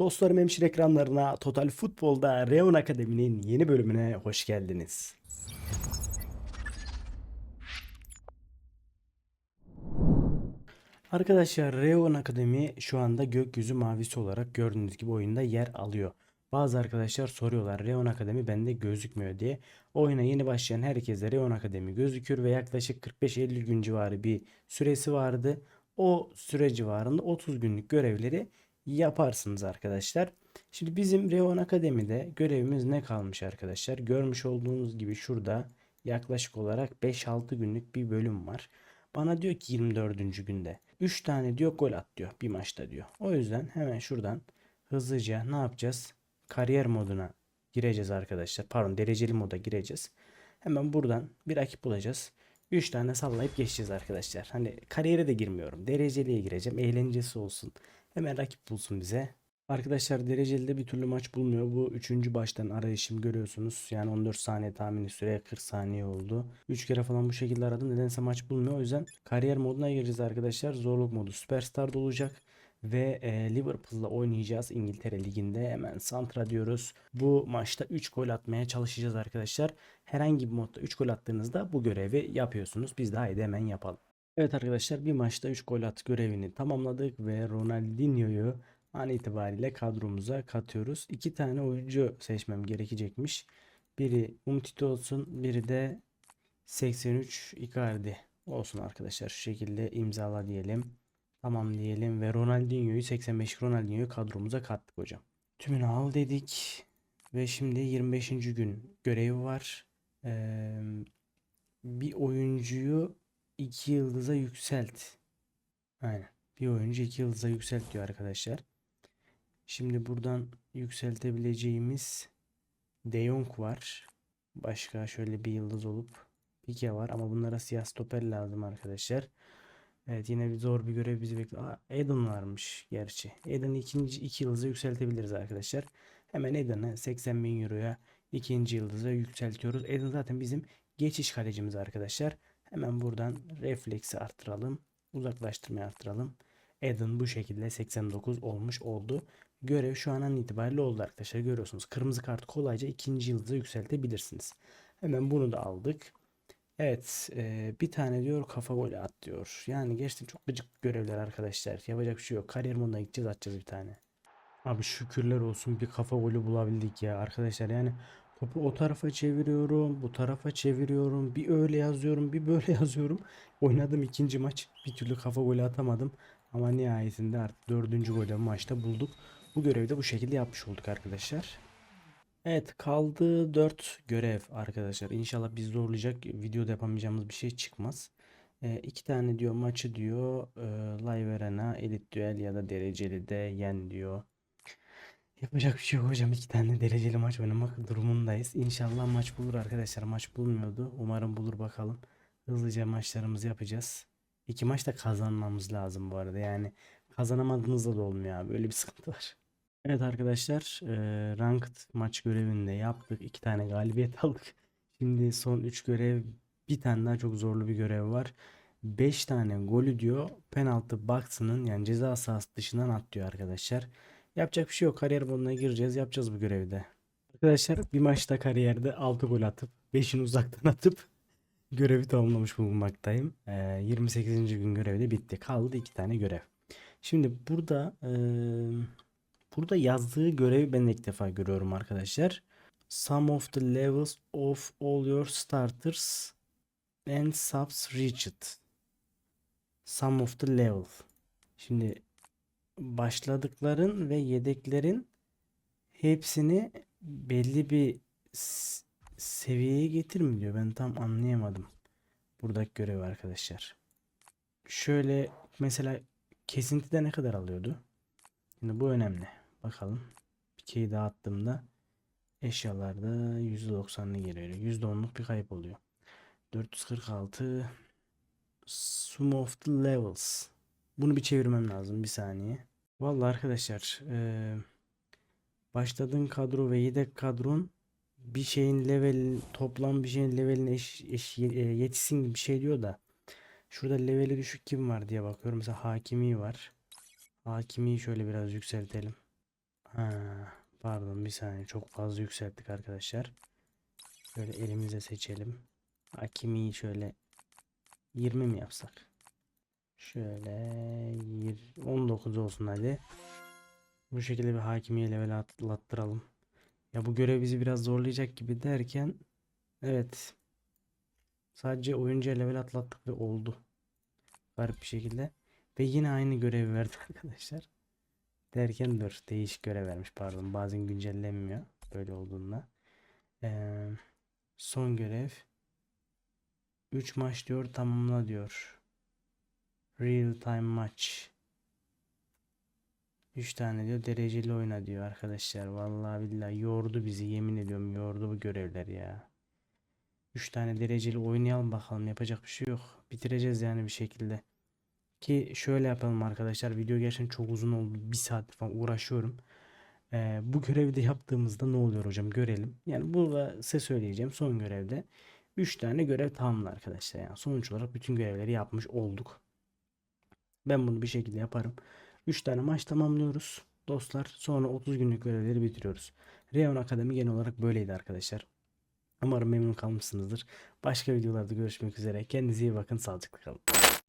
Dostlarım hemşire ekranlarına Total Futbol'da Reon Akademi'nin yeni bölümüne hoş geldiniz. Arkadaşlar Reon Akademi şu anda gökyüzü mavisi olarak gördüğünüz gibi oyunda yer alıyor. Bazı arkadaşlar soruyorlar Reon Akademi bende gözükmüyor diye. Oyuna yeni başlayan herkese Reon Akademi gözükür ve yaklaşık 45-50 gün civarı bir süresi vardı. O süre civarında 30 günlük görevleri yaparsınız arkadaşlar. Şimdi bizim Reon Akademi'de görevimiz ne kalmış arkadaşlar? Görmüş olduğunuz gibi şurada yaklaşık olarak 5-6 günlük bir bölüm var. Bana diyor ki 24. günde 3 tane diyor gol at diyor bir maçta diyor. O yüzden hemen şuradan hızlıca ne yapacağız? Kariyer moduna gireceğiz arkadaşlar. Pardon dereceli moda gireceğiz. Hemen buradan bir rakip bulacağız. 3 tane sallayıp geçeceğiz arkadaşlar. Hani kariyere de girmiyorum. Dereceliye gireceğim. Eğlencesi olsun. Hemen rakip bulsun bize. Arkadaşlar dereceli bir türlü maç bulmuyor. Bu üçüncü baştan arayışım görüyorsunuz. Yani 14 saniye tahmini süre 40 saniye oldu. 3 kere falan bu şekilde aradım. Nedense maç bulmuyor. O yüzden kariyer moduna gireceğiz arkadaşlar. Zorluk modu Superstar'da olacak. Ve e, Liverpool'la oynayacağız İngiltere Ligi'nde. Hemen Santra diyoruz. Bu maçta 3 gol atmaya çalışacağız arkadaşlar. Herhangi bir modda 3 gol attığınızda bu görevi yapıyorsunuz. Biz de haydi hemen yapalım. Evet arkadaşlar bir maçta 3 gol at görevini tamamladık ve Ronaldinho'yu an itibariyle kadromuza katıyoruz. 2 tane oyuncu seçmem gerekecekmiş. Biri Umtiti olsun, biri de 83 Icardi olsun arkadaşlar. Şu şekilde imzala diyelim. Tamam diyelim ve Ronaldinho'yu 85 Ronaldinho'yu kadromuza kattık hocam. Tümünü al dedik ve şimdi 25. gün görevi var. Ee, bir oyuncuyu 2 yıldıza yükselt. Aynen. Bir oyuncu 2 yıldıza yükselt diyor arkadaşlar. Şimdi buradan yükseltebileceğimiz De Jong var. Başka şöyle bir yıldız olup Pique var ama bunlara siyah stoper lazım arkadaşlar. Evet yine bir zor bir görev bizi bekliyor. Aa, Eden varmış gerçi. Eden'i ikinci iki yıldıza yükseltebiliriz arkadaşlar. Hemen Eden'ı 80 bin euroya ikinci yıldıza yükseltiyoruz. Eden zaten bizim geçiş kalecimiz arkadaşlar. Hemen buradan refleksi arttıralım. Uzaklaştırmayı arttıralım. Eden bu şekilde 89 olmuş oldu. Görev şu an an itibariyle oldu arkadaşlar. Görüyorsunuz kırmızı kart kolayca ikinci yıldıza yükseltebilirsiniz. Hemen bunu da aldık. Evet e, bir tane diyor kafa golü at diyor. Yani gerçekten çok gıcık görevler arkadaşlar. Yapacak bir şey yok. Kariyer moduna gideceğiz atacağız bir tane. Abi şükürler olsun bir kafa golü bulabildik ya arkadaşlar. Yani topu o tarafa çeviriyorum, bu tarafa çeviriyorum. Bir öyle yazıyorum, bir böyle yazıyorum. Oynadım ikinci maç. Bir türlü kafa golü atamadım. Ama nihayetinde artık dördüncü golü maçta bulduk. Bu görevi de bu şekilde yapmış olduk arkadaşlar. Evet kaldı 4 görev arkadaşlar. İnşallah biz zorlayacak videoda yapamayacağımız bir şey çıkmaz. E, iki tane diyor maçı diyor e, live arena, elit düel ya da dereceli de yen diyor. Yapacak bir şey yok hocam. iki tane dereceli maç oynamak durumundayız. İnşallah maç bulur arkadaşlar. Maç bulmuyordu. Umarım bulur bakalım. Hızlıca maçlarımızı yapacağız. İki maç da kazanmamız lazım bu arada. Yani kazanamadığınızda da olmuyor abi. Böyle bir sıkıntı var. Evet arkadaşlar, eee, ranked maç görevini de yaptık. İki tane galibiyet aldık. Şimdi son 3 görev, bir tane daha çok zorlu bir görev var. 5 tane golü diyor. Penaltı box'ının yani ceza sahası dışından at diyor arkadaşlar. Yapacak bir şey yok. Kariyer moduna gireceğiz. Yapacağız bu görevi de. Arkadaşlar bir maçta kariyerde 6 gol atıp 5'ini uzaktan atıp görevi tamamlamış bulunmaktayım. Eee 28. gün görevi de bitti. Kaldı 2 tane görev. Şimdi burada eee Burada yazdığı görevi ben ilk defa görüyorum arkadaşlar. Some of the levels of all your starters and subs reached. Some of the level. Şimdi başladıkların ve yedeklerin hepsini belli bir seviyeye getir mi diyor. Ben tam anlayamadım. Buradaki görevi arkadaşlar. Şöyle mesela kesintide ne kadar alıyordu? Şimdi bu önemli. Bakalım. Bir key daha attığımda eşyalarda %90'lı geliyor. %10'luk bir kayıp oluyor. 446 Sum of the levels. Bunu bir çevirmem lazım. Bir saniye. Vallahi arkadaşlar eee başladığın kadro ve yedek kadron bir şeyin level toplam bir şeyin leveline eş, eş, e, yetişsin gibi bir şey diyor da şurada leveli düşük kim var diye bakıyorum. Mesela Hakimi var. Hakimi'yi şöyle biraz yükseltelim. Ha, pardon bir saniye çok fazla yükselttik arkadaşlar. Şöyle elimize seçelim. Hakimi şöyle 20 mi yapsak? Şöyle yir- 19 olsun hadi. Bu şekilde bir hakimiye level atlattıralım. Ya bu görev bizi biraz zorlayacak gibi derken evet sadece oyuncuya level atlattık ve oldu. Garip bir şekilde. Ve yine aynı görevi verdi arkadaşlar. Derken dur değişik görev vermiş pardon. Bazen güncellenmiyor böyle olduğunda. Ee, son görev 3 maç diyor tamamla diyor. Real time maç. 3 tane diyor dereceli oyna diyor arkadaşlar. Vallahi billahi yordu bizi yemin ediyorum yordu bu görevler ya. 3 tane dereceli oynayalım bakalım yapacak bir şey yok. Bitireceğiz yani bir şekilde. Ki şöyle yapalım arkadaşlar. Video gerçekten çok uzun oldu. Bir saat falan uğraşıyorum. Ee, bu görevi de yaptığımızda ne oluyor hocam görelim. Yani burada size söyleyeceğim son görevde 3 tane görev tamamlı arkadaşlar. Yani sonuç olarak bütün görevleri yapmış olduk. Ben bunu bir şekilde yaparım. 3 tane maç tamamlıyoruz dostlar. Sonra 30 günlük görevleri bitiriyoruz. Reon Akademi genel olarak böyleydi arkadaşlar. Umarım memnun kalmışsınızdır. Başka videolarda görüşmek üzere. Kendinize iyi bakın. Sağlıcakla kalın.